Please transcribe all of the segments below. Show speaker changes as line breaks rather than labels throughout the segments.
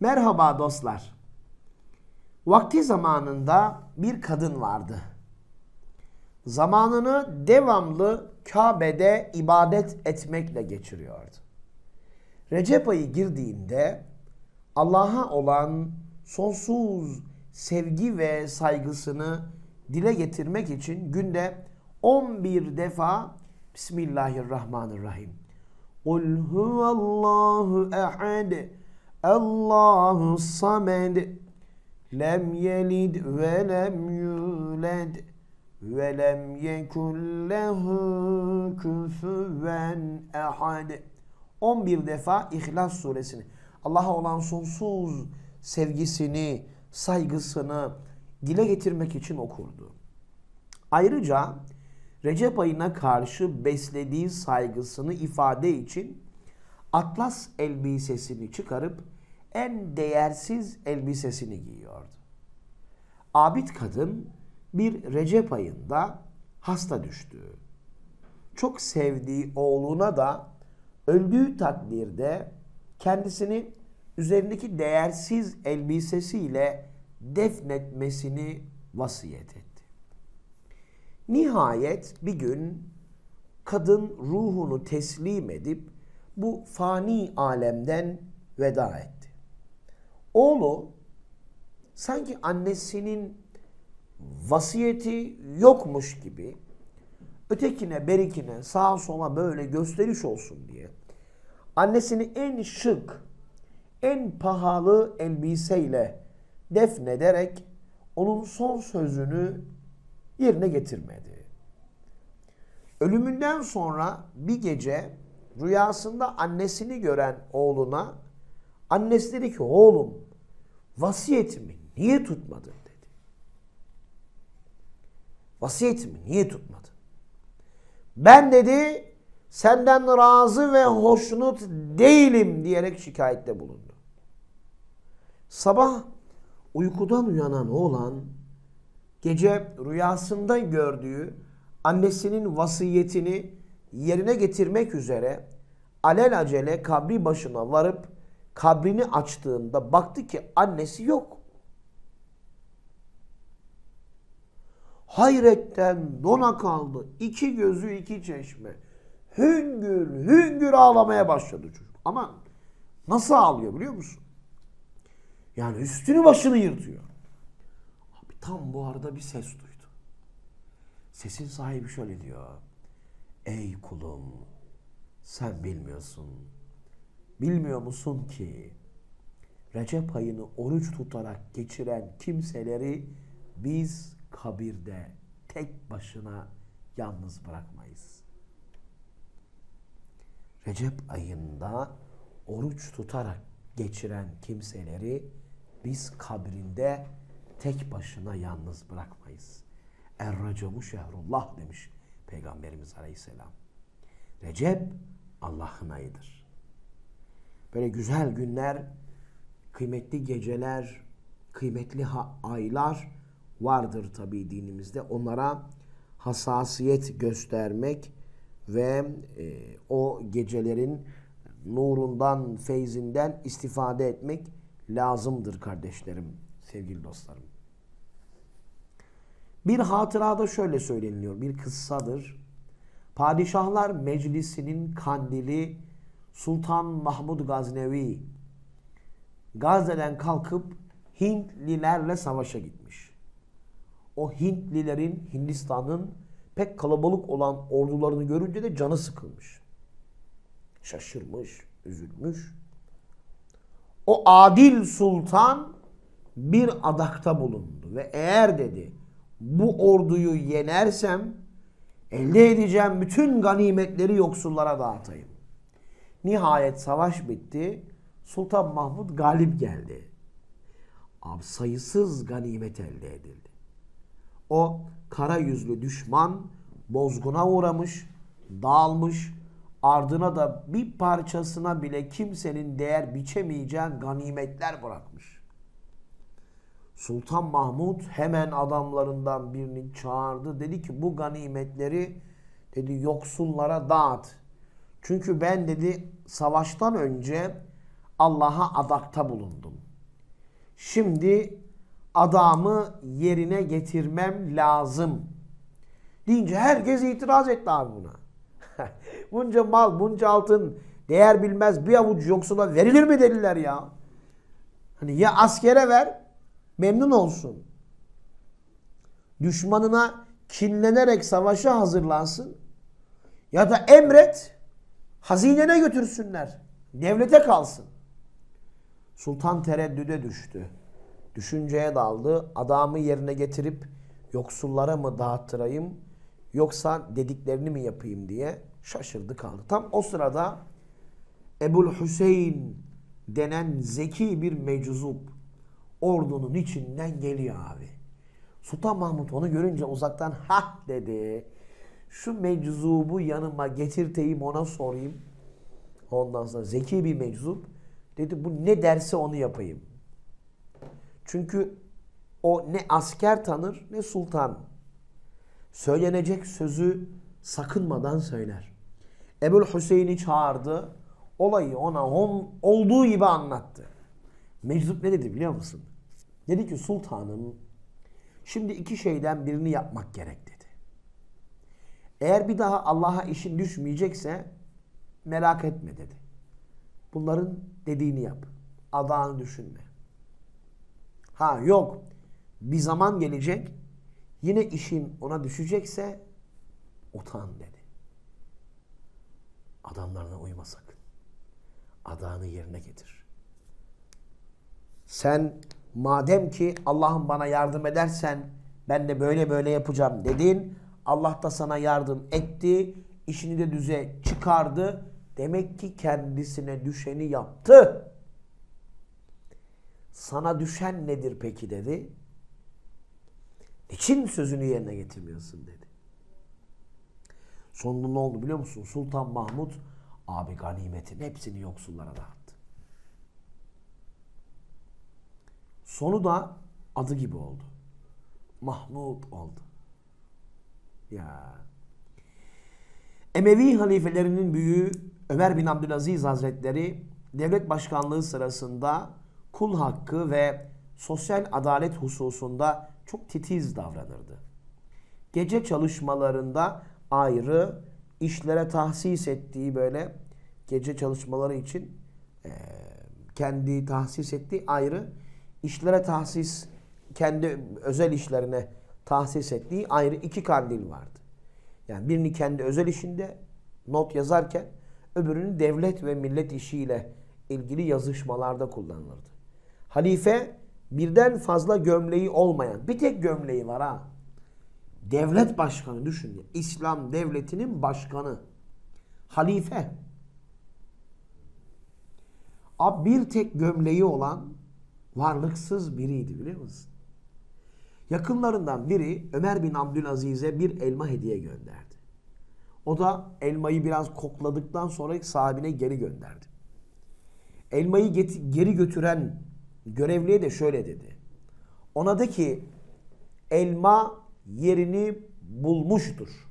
Merhaba dostlar. Vakti zamanında bir kadın vardı. Zamanını devamlı Kabe'de ibadet etmekle geçiriyordu. Recep ayı girdiğinde Allah'a olan sonsuz sevgi ve saygısını dile getirmek için günde 11 defa Bismillahirrahmanirrahim. Kul huvallahu ehad. Allahu samed. Lem yelid ve lem yulad ve lem yekun lehu kufuven ehad. 11 defa İhlas suresini Allah'a olan sonsuz sevgisini, saygısını dile getirmek için okurdu. Ayrıca Recep ayına karşı beslediği saygısını ifade için atlas elbisesini çıkarıp en değersiz elbisesini giyiyordu. Abid kadın bir Recep ayında hasta düştü. Çok sevdiği oğluna da öldüğü takdirde kendisini üzerindeki değersiz elbisesiyle defnetmesini vasiyet etti. Nihayet bir gün kadın ruhunu teslim edip bu fani alemden veda etti. Oğlu sanki annesinin vasiyeti yokmuş gibi ötekine berikine sağa sola böyle gösteriş olsun diye annesini en şık, en pahalı elbiseyle defnederek onun son sözünü yerine getirmedi. Ölümünden sonra bir gece rüyasında annesini gören oğluna annesi dedi ki oğlum vasiyetimi niye tutmadın dedi. Vasiyetimi niye tutmadın? Ben dedi senden razı ve hoşnut değilim diyerek şikayette bulundu. Sabah uykudan uyanan oğlan gece rüyasında gördüğü annesinin vasiyetini yerine getirmek üzere alelacele kabri başına varıp kabrini açtığında baktı ki annesi yok. Hayretten dona kaldı. İki gözü iki çeşme. Hüngür hüngür ağlamaya başladı çocuk. Ama nasıl ağlıyor biliyor musun? Yani üstünü başını yırtıyor. Abi tam bu arada bir ses duydu. Sesin sahibi şöyle diyor. Ey kulum sen bilmiyorsun. Bilmiyor musun ki Recep ayını oruç tutarak geçiren kimseleri biz kabirde tek başına yalnız bırakmayız. Recep ayında oruç tutarak geçiren kimseleri biz kabrinde tek başına yalnız bırakmayız. Er-Recabu şehrullah demiş Peygamberimiz Aleyhisselam. Recep Allah'ın ayıdır. Böyle güzel günler, kıymetli geceler, kıymetli aylar vardır tabii dinimizde. Onlara hassasiyet göstermek ve e, o gecelerin nurundan, feyzinden istifade etmek lazımdır kardeşlerim, sevgili dostlarım. Bir hatırada şöyle söyleniliyor, bir kıssadır. Padişahlar Meclisi'nin kandili Sultan Mahmud Gaznevi Gazze'den kalkıp Hintlilerle savaşa gitmiş. O Hintlilerin Hindistan'ın pek kalabalık olan ordularını görünce de canı sıkılmış. Şaşırmış, üzülmüş. O adil sultan bir adakta bulundu ve eğer dedi bu orduyu yenersem elde edeceğim bütün ganimetleri yoksullara dağıtayım. Nihayet savaş bitti. Sultan Mahmud galip geldi. Abi sayısız ganimet elde edildi. O kara yüzlü düşman bozguna uğramış, dağılmış, ardına da bir parçasına bile kimsenin değer biçemeyeceği ganimetler bırakmış. Sultan Mahmud hemen adamlarından birini çağırdı. Dedi ki bu ganimetleri dedi yoksullara dağıt. Çünkü ben dedi savaştan önce Allah'a adakta bulundum. Şimdi adamı yerine getirmem lazım. Deyince herkes itiraz etti abi buna. bunca mal, bunca altın, değer bilmez bir avuç yoksula verilir mi dediler ya. Hani ya askere ver, memnun olsun. Düşmanına kinlenerek savaşa hazırlansın. Ya da emret, hazinene götürsünler. Devlete kalsın. Sultan tereddüde düştü. Düşünceye daldı. Adamı yerine getirip yoksullara mı dağıttırayım yoksa dediklerini mi yapayım diye şaşırdı kaldı. Tam o sırada Ebul Hüseyin denen zeki bir meczup ordunun içinden geliyor abi. Sultan Mahmut onu görünce uzaktan ha dedi. Şu meczubu yanıma getirteyim ona sorayım. Ondan sonra zeki bir meczup dedi bu ne derse onu yapayım. Çünkü o ne asker tanır ne sultan. Söylenecek sözü sakınmadan söyler. Ebul Hüseyin'i çağırdı. Olayı ona on, olduğu gibi anlattı. Meczup ne dedi biliyor musun? Dedi ki sultanım şimdi iki şeyden birini yapmak gerek dedi. Eğer bir daha Allah'a işin düşmeyecekse merak etme dedi. Bunların dediğini yap. Adağını düşünme. Ha yok. Bir zaman gelecek. Yine işin ona düşecekse utan dedi. Adamlarına uyma sakın. Adağını yerine getir. Sen madem ki Allah'ım bana yardım edersen ben de böyle böyle yapacağım dedin. Allah da sana yardım etti. işini de düze çıkardı. Demek ki kendisine düşeni yaptı. Sana düşen nedir peki dedi. Niçin sözünü yerine getirmiyorsun dedi. Sonunda ne oldu biliyor musun? Sultan Mahmut abi ganimetin hepsini yoksullara dağıttı. Sonu da adı gibi oldu. Mahmud oldu. Ya. Emevi halifelerinin büyüğü Ömer bin Abdülaziz Hazretleri devlet başkanlığı sırasında kul hakkı ve sosyal adalet hususunda çok titiz davranırdı. Gece çalışmalarında ayrı, işlere tahsis ettiği böyle gece çalışmaları için kendi tahsis ettiği ayrı, işlere tahsis, kendi özel işlerine tahsis ettiği ayrı iki kandil vardı. Yani birini kendi özel işinde not yazarken öbürünü devlet ve millet işiyle ilgili yazışmalarda kullanılırdı. Halife birden fazla gömleği olmayan bir tek gömleği var ha. Devlet başkanı düşün. İslam devletinin başkanı. Halife. Bir tek gömleği olan varlıksız biriydi biliyor musun? Yakınlarından biri Ömer bin Abdülaziz'e bir elma hediye gönderdi. O da elmayı biraz kokladıktan sonra sahibine geri gönderdi. Elmayı geri götüren görevliye de şöyle dedi. Ona de ki elma yerini bulmuştur.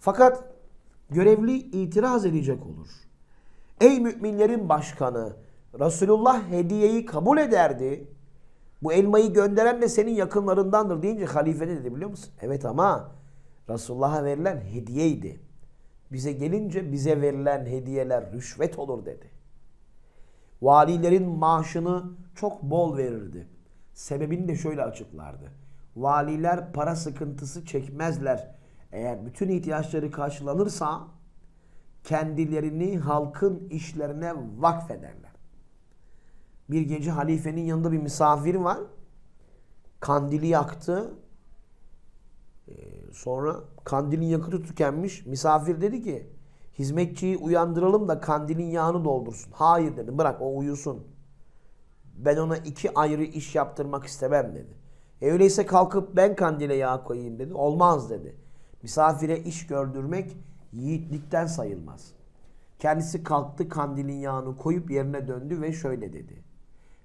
Fakat görevli itiraz edecek olur. Ey müminlerin başkanı Resulullah hediyeyi kabul ederdi. Bu elmayı gönderen de senin yakınlarındandır deyince halife ne dedi biliyor musun? Evet ama Resulullah'a verilen hediyeydi. Bize gelince bize verilen hediyeler rüşvet olur dedi. Valilerin maaşını çok bol verirdi. Sebebini de şöyle açıklardı. Valiler para sıkıntısı çekmezler. Eğer bütün ihtiyaçları karşılanırsa kendilerini halkın işlerine vakfederler. Bir gece halifenin yanında bir misafir var. Kandili yaktı. Ee, sonra kandilin yakıtı tükenmiş. Misafir dedi ki hizmetçiyi uyandıralım da kandilin yağını doldursun. Hayır dedi bırak o uyusun. Ben ona iki ayrı iş yaptırmak istemem dedi. E öyleyse kalkıp ben kandile yağ koyayım dedi. Olmaz dedi. Misafire iş gördürmek yiğitlikten sayılmaz. Kendisi kalktı kandilin yağını koyup yerine döndü ve şöyle dedi.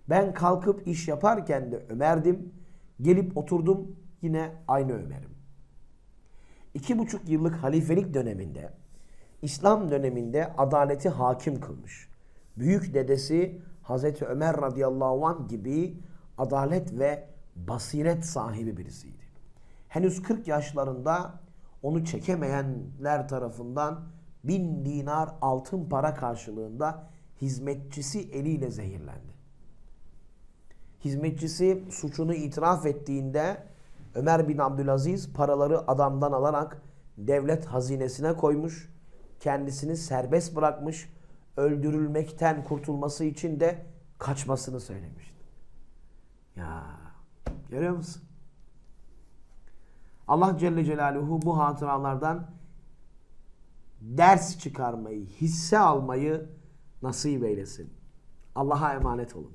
Ben kalkıp iş yaparken de Ömer'dim. Gelip oturdum yine aynı Ömer'im. İki buçuk yıllık halifelik döneminde İslam döneminde adaleti hakim kılmış. Büyük dedesi Hazreti Ömer radıyallahu anh gibi adalet ve basiret sahibi birisiydi. Henüz 40 yaşlarında onu çekemeyenler tarafından bin dinar altın para karşılığında hizmetçisi eliyle zehirlendi. Hizmetçisi suçunu itiraf ettiğinde Ömer bin Abdülaziz paraları adamdan alarak devlet hazinesine koymuş, kendisini serbest bırakmış, öldürülmekten kurtulması için de kaçmasını söylemişti. Ya görüyor musun? Allah Celle Celaluhu bu hatıralardan ders çıkarmayı, hisse almayı nasip eylesin. Allah'a emanet olun.